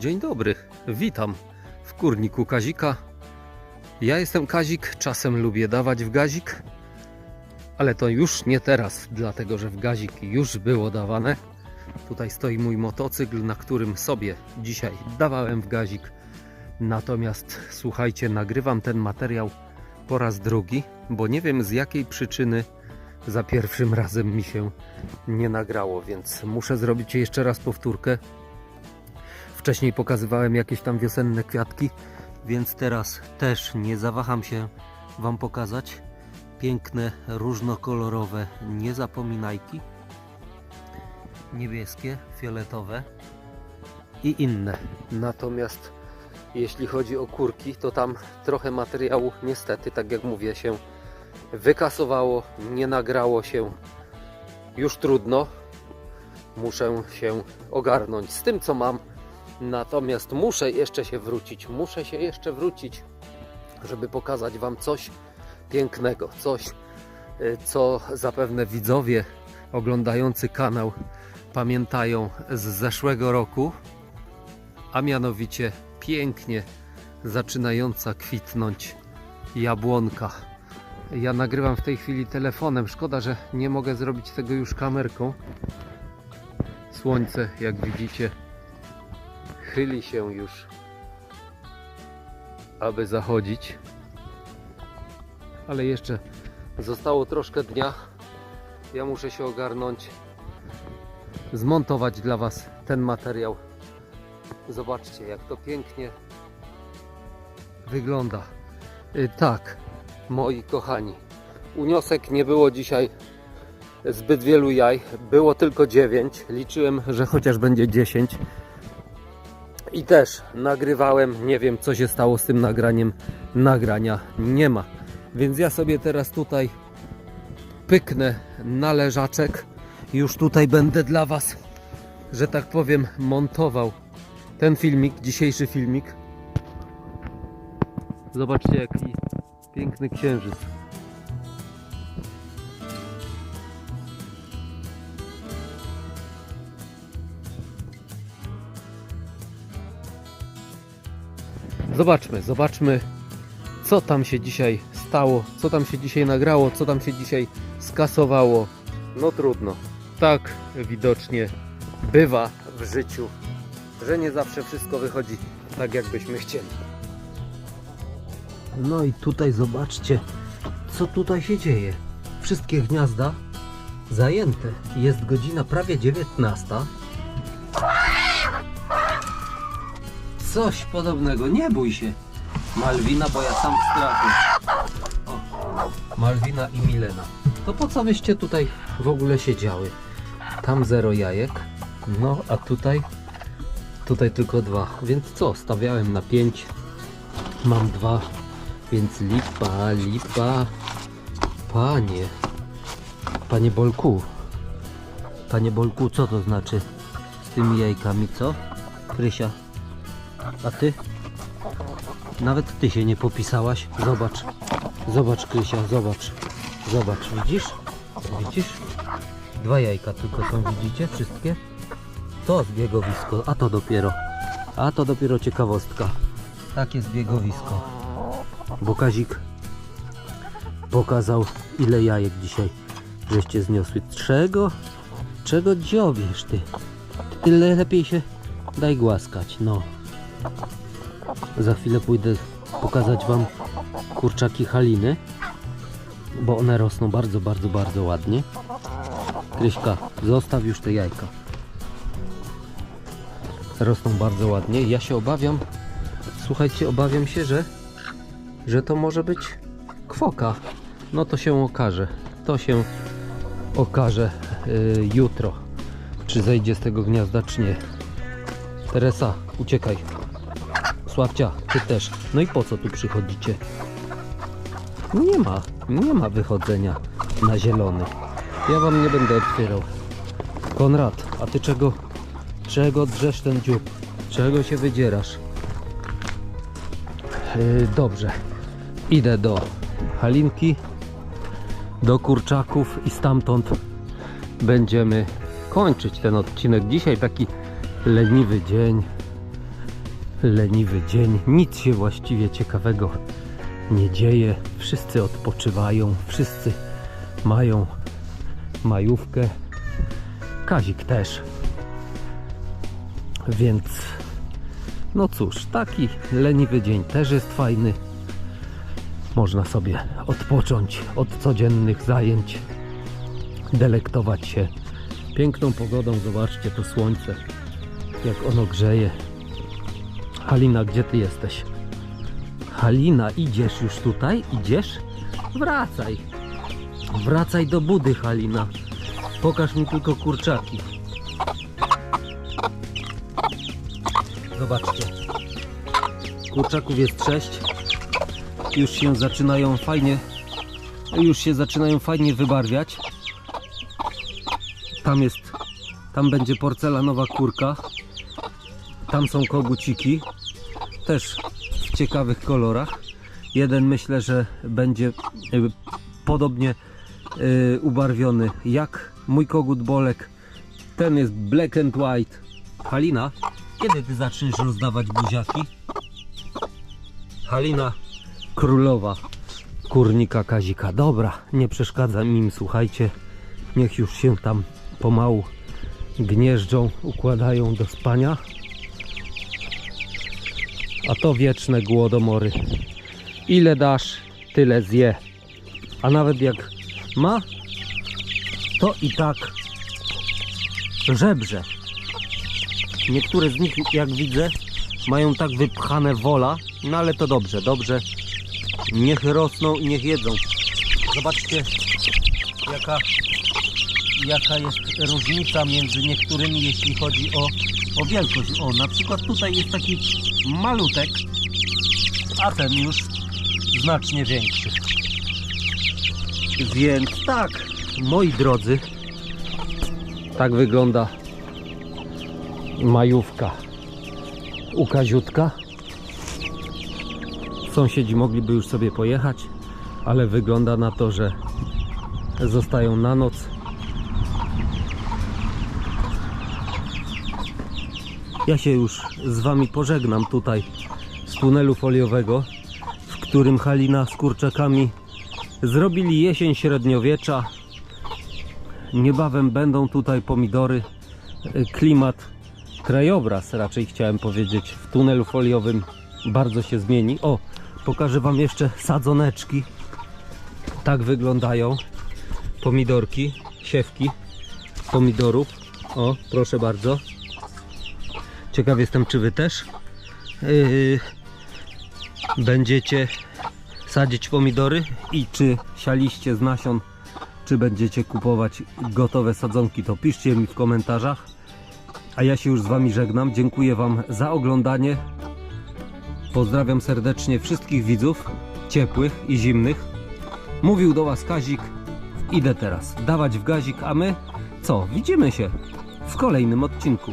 Dzień dobry, witam w kurniku Kazika. Ja jestem Kazik, czasem lubię dawać w gazik, ale to już nie teraz, dlatego że w gazik już było dawane. Tutaj stoi mój motocykl, na którym sobie dzisiaj dawałem w gazik. Natomiast słuchajcie, nagrywam ten materiał po raz drugi, bo nie wiem z jakiej przyczyny za pierwszym razem mi się nie nagrało, więc muszę zrobić jeszcze raz powtórkę. Wcześniej pokazywałem jakieś tam wiosenne kwiatki, więc teraz też nie zawaham się Wam pokazać. Piękne, różnokolorowe niezapominajki. Niebieskie, fioletowe i inne. Natomiast jeśli chodzi o kurki, to tam trochę materiału niestety, tak jak mówię, się wykasowało, nie nagrało się. Już trudno. Muszę się ogarnąć z tym, co mam. Natomiast muszę jeszcze się wrócić, muszę się jeszcze wrócić, żeby pokazać Wam coś pięknego, coś, y, co zapewne widzowie oglądający kanał pamiętają z zeszłego roku, a mianowicie pięknie zaczynająca kwitnąć jabłonka. Ja nagrywam w tej chwili telefonem, szkoda, że nie mogę zrobić tego już kamerką. Słońce, jak widzicie, chyli się już, aby zachodzić. Ale jeszcze zostało troszkę dnia. Ja muszę się ogarnąć, zmontować dla Was ten materiał. Zobaczcie, jak to pięknie wygląda. Y, Tak, moi kochani, uniosek nie było dzisiaj zbyt wielu jaj. Było tylko 9. Liczyłem, że chociaż będzie 10. I też nagrywałem, nie wiem co się stało z tym nagraniem, nagrania nie ma. Więc ja sobie teraz tutaj pyknę na leżaczek. Już tutaj będę dla Was, że tak powiem, montował ten filmik, dzisiejszy filmik. Zobaczcie jaki piękny księżyc. Zobaczmy, zobaczmy, co tam się dzisiaj stało, co tam się dzisiaj nagrało, co tam się dzisiaj skasowało. No trudno. Tak widocznie bywa w życiu, że nie zawsze wszystko wychodzi tak, jakbyśmy chcieli. No i tutaj zobaczcie, co tutaj się dzieje. Wszystkie gniazda zajęte. Jest godzina prawie 19. Coś podobnego, nie bój się. Malwina, bo ja sam w strachu. Malwina i Milena. To po co wyście tutaj w ogóle siedziały? Tam zero jajek. No, a tutaj tutaj tylko dwa. Więc co? Stawiałem na pięć. Mam dwa. Więc lipa, lipa. Panie. Panie Bolku. Panie Bolku, co to znaczy z tymi jajkami, co? Krysia, a ty? Nawet ty się nie popisałaś. Zobacz. Zobacz, Krysia, zobacz. Zobacz, widzisz? Widzisz? Dwa jajka tylko są, widzicie? Wszystkie? To zbiegowisko, a to dopiero. A to dopiero ciekawostka. Takie zbiegowisko. Bo Kazik pokazał ile jajek dzisiaj żeście zniosły. Czego? Czego dziobiesz ty? Tyle lepiej się daj głaskać, no. Za chwilę pójdę pokazać Wam kurczaki haliny, bo one rosną bardzo, bardzo, bardzo ładnie. Kryśka, zostaw już te jajka. Rosną bardzo ładnie. Ja się obawiam, słuchajcie, obawiam się, że, że to może być kwoka. No to się okaże. To się okaże y, jutro, czy zejdzie z tego gniazda, czy nie. Teresa, uciekaj. Sławcia, ty też. No i po co tu przychodzicie? Nie ma, nie ma wychodzenia na zielony. Ja wam nie będę otwierał. Konrad, a ty czego, czego drzesz ten dziób? Czego się wydzierasz? Yy, dobrze, idę do Halinki, do kurczaków i stamtąd będziemy kończyć ten odcinek. Dzisiaj taki leniwy dzień. Leniwy dzień, nic się właściwie ciekawego nie dzieje. Wszyscy odpoczywają, wszyscy mają majówkę. Kazik też. Więc no cóż, taki leniwy dzień też jest fajny. Można sobie odpocząć od codziennych zajęć, delektować się piękną pogodą. Zobaczcie to słońce, jak ono grzeje. Halina, gdzie ty jesteś? Halina, idziesz już tutaj? Idziesz? Wracaj. Wracaj do budy, Halina. Pokaż mi tylko kurczaki. Zobaczcie. Kurczaków jest sześć. Już się zaczynają fajnie już się zaczynają fajnie wybarwiać. Tam jest tam będzie porcelanowa kurka. Tam są koguciki. Też w ciekawych kolorach. Jeden myślę, że będzie podobnie y, ubarwiony jak mój kogut Bolek. Ten jest black and white. Halina, kiedy ty zaczniesz rozdawać buziaki? Halina królowa kurnika Kazika. Dobra, nie przeszkadzam im, słuchajcie. Niech już się tam pomału gnieżdżą, układają do spania. A to wieczne głodomory. Ile dasz, tyle zje. A nawet jak ma, to i tak żebrze. Niektóre z nich, jak widzę, mają tak wypchane wola, no ale to dobrze, dobrze. Niech rosną i niech jedzą. Zobaczcie, jaka, jaka jest różnica między niektórymi, jeśli chodzi o, o wielkość. O, na przykład tutaj jest taki malutek, a ten już znacznie większy. Więc tak, moi drodzy, tak wygląda majówka u Kaziutka. Sąsiedzi mogliby już sobie pojechać, ale wygląda na to, że zostają na noc. Ja się już z Wami pożegnam tutaj z tunelu foliowego, w którym Halina z kurczakami zrobili jesień średniowiecza. Niebawem będą tutaj pomidory, klimat, krajobraz raczej chciałem powiedzieć w tunelu foliowym bardzo się zmieni. O, pokażę Wam jeszcze sadzoneczki. Tak wyglądają pomidorki, siewki pomidorów. O, proszę bardzo. Ciekaw jestem, czy Wy też yy, będziecie sadzić pomidory i czy sialiście z nasion, czy będziecie kupować gotowe sadzonki, to piszcie mi w komentarzach. A ja się już z Wami żegnam. Dziękuję Wam za oglądanie. Pozdrawiam serdecznie wszystkich widzów, ciepłych i zimnych. Mówił do Was Kazik. Idę teraz dawać w gazik, a my co? Widzimy się w kolejnym odcinku.